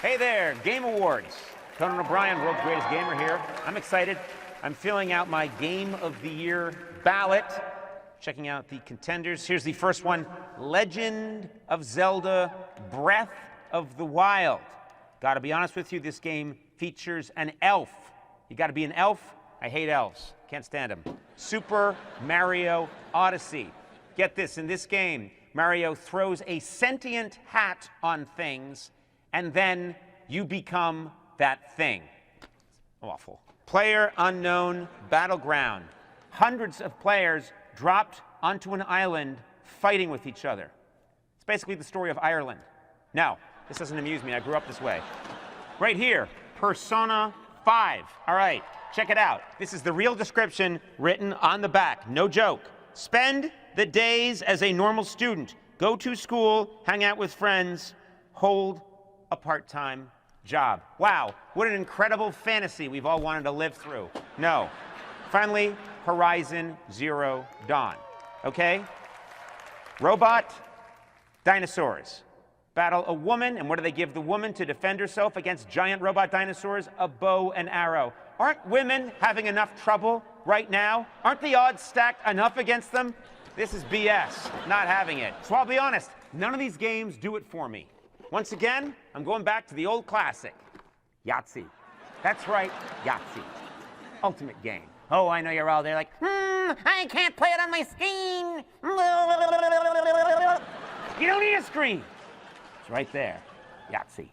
Hey there, Game Awards. Conan O'Brien, world's greatest gamer here. I'm excited. I'm filling out my Game of the Year ballot, checking out the contenders. Here's the first one Legend of Zelda Breath of the Wild. Gotta be honest with you, this game features an elf. You gotta be an elf? I hate elves. Can't stand them. Super Mario Odyssey. Get this in this game, Mario throws a sentient hat on things, and then you become that thing. Awful. Player unknown battleground. Hundreds of players dropped onto an island fighting with each other. It's basically the story of Ireland. Now, this doesn't amuse me. I grew up this way. Right here, Persona 5. All right, check it out. This is the real description written on the back. No joke. Spend the days as a normal student. Go to school, hang out with friends, hold a part time job. Wow, what an incredible fantasy we've all wanted to live through. No. Finally, Horizon Zero Dawn. Okay? Robot, dinosaurs. Battle a woman, and what do they give the woman to defend herself against giant robot dinosaurs? A bow and arrow. Aren't women having enough trouble right now? Aren't the odds stacked enough against them? This is BS, not having it. So I'll be honest, none of these games do it for me. Once again, I'm going back to the old classic Yahtzee. That's right, Yahtzee. Ultimate game. Oh, I know you're all there like, hmm, I can't play it on my screen. You don't need a screen. It's right there, Yahtzee.